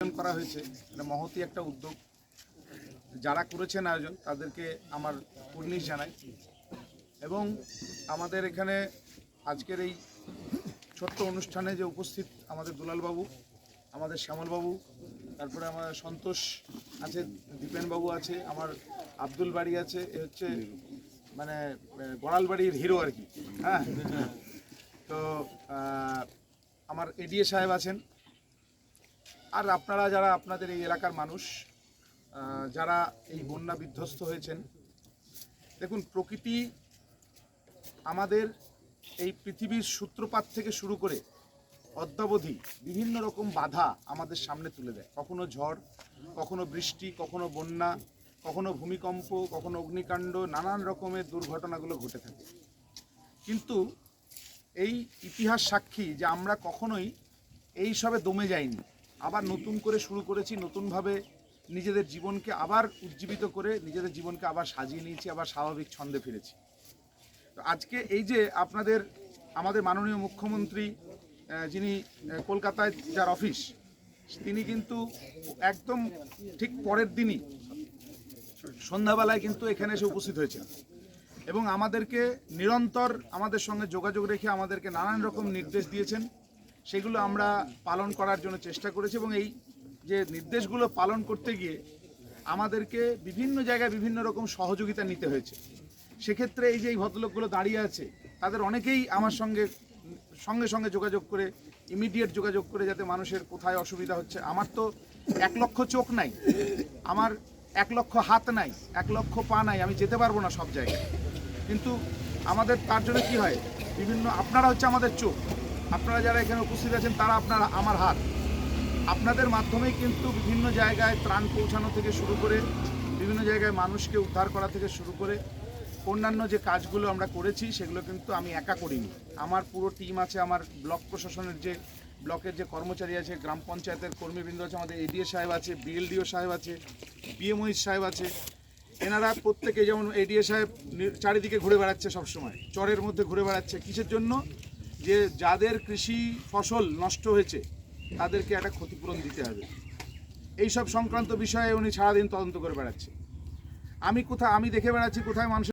করা হয়েছে, এটা মহতি একটা উদ্যোগ। যারা করেছেন আয়োজন, তাদেরকে আমার কুর্নিশ জানাই। এবং আমাদের এখানে আজকের এই ছোট্ট অনুষ্ঠানে যে উপস্থিত আমাদের দুলালবাবু, আমাদের শ্যামলবাবু, তারপরে আমার সন্তোষ আছে, দীপেনবাবু আছে, আমার আব্দুল বাড়ি আছে, এ হচ্ছে মানে গড়াল বাড়ির হিরো আর কি। হ্যাঁ? তো আমার এডিএ সাহেব আছেন আর আপনারা যারা আপনাদের এই এলাকার মানুষ যারা এই বন্যা বিধ্বস্ত হয়েছেন, দেখুন, প্রকৃতি আমাদের এই পৃথিবীর সূত্রপাত থেকে শুরু করে অদ্যাবধি বিভিন্ন রকম বাধা আমাদের সামনে তুলে দেয়। কখনো ঝড়, কখনো বৃষ্টি, কখনো বন্যা, কখনো ভূমিকম্প, কখনো অগ্নিকাণ্ড, নানান রকমের দুর্ঘটনাগুলো ঘটে থাকে। কিন্তু এই ইতিহাস সাক্ষী যে আমরা কখনোই এই সবে দমে যাইনি। আবার নতুন করে শুরু করেছি, নতুনভাবে নিজেদের জীবনকে আবার উজ্জীবিত করে নিজেদের জীবনকে আবার সাজিয়ে নিয়েছি, আবার স্বাভাবিক ছন্দে ফিরেছি। তো আজকে এই যে আপনাদের, আমাদের মাননীয় মুখ্যমন্ত্রী যিনি কলকাতায় যার অফিস, তিনি কিন্তু একদম ঠিক পরের দিনই সন্ধ্যাবেলায় কিন্তু এখানে এসে উপস্থিত হয়েছেন। এবং আমাদেরকে নিরন্তর আমাদের সঙ্গে যোগাযোগ রেখে আমাদেরকে নানান রকম নির্দেশ দিয়েছেন। সেগুলো আমরা পালন করার জন্য চেষ্টা করেছি এবং এই যে নির্দেশগুলো পালন করতে গিয়ে আমাদেরকে বিভিন্ন জায়গায় বিভিন্ন রকম সহযোগিতা নিতে হয়েছে। সেক্ষেত্রে এই যে এই ভদ্রলোকগুলো দাঁড়িয়ে আছে, তাদের অনেকেই আমার সঙ্গে সঙ্গে সঙ্গে যোগাযোগ করে ইমিডিয়েট যোগাযোগ করে যাতে মানুষের কোথায় অসুবিধা হচ্ছে। আমার তো এক লক্ষ চোখ নাই, আমার এক লক্ষ হাত নাই, এক লক্ষ পা নাই, আমি যেতে পারব না সব জায়গায়। কিন্তু আমাদের তার জন্য কি হয়, বিভিন্ন, আপনারা হচ্ছে আমাদের চোখ। আপনারা যারা এখানে উপস্থিত আছেন, তারা আপনারা আমার হাত। আপনাদের মাধ্যমেই কিন্তু বিভিন্ন জায়গায় ত্রাণ পৌঁছানো থেকে শুরু করে, বিভিন্ন জায়গায় মানুষকে উদ্ধার করা থেকে শুরু করে, অন্যান্য যে কাজগুলো আমরা করেছি, সেগুলো কিন্তু আমি একা করিনি। আমার পুরো টিম আছে, আমার ব্লক প্রশাসনের যে, ব্লকের যে কর্মচারী আছে, গ্রাম পঞ্চায়েতের কর্মীবৃন্দ আছে, আমাদের এডিএ সাহেব আছে বিএলডিও সাহেব আছে বিএমওইস সাহেব আছে। এনারা প্রত্যেকে যেমন এডিএ সাহেব চারিদিকে ঘুরে বেড়াচ্ছে সবসময়, চরের মধ্যে ঘুরে বেড়াচ্ছে। কিসের জন্য? যে যাদের কৃষি ফসল নষ্ট হয়েছে, তাদেরকে একটা ক্ষতিপূরণ দিতে হবে। এইসব সংক্রান্ত বিষয়ে উনি সারাদিন তদন্ত করে বেড়াচ্ছে। আমি কোথায় আমি দেখে বেড়াচ্ছি কোথায় মানুষ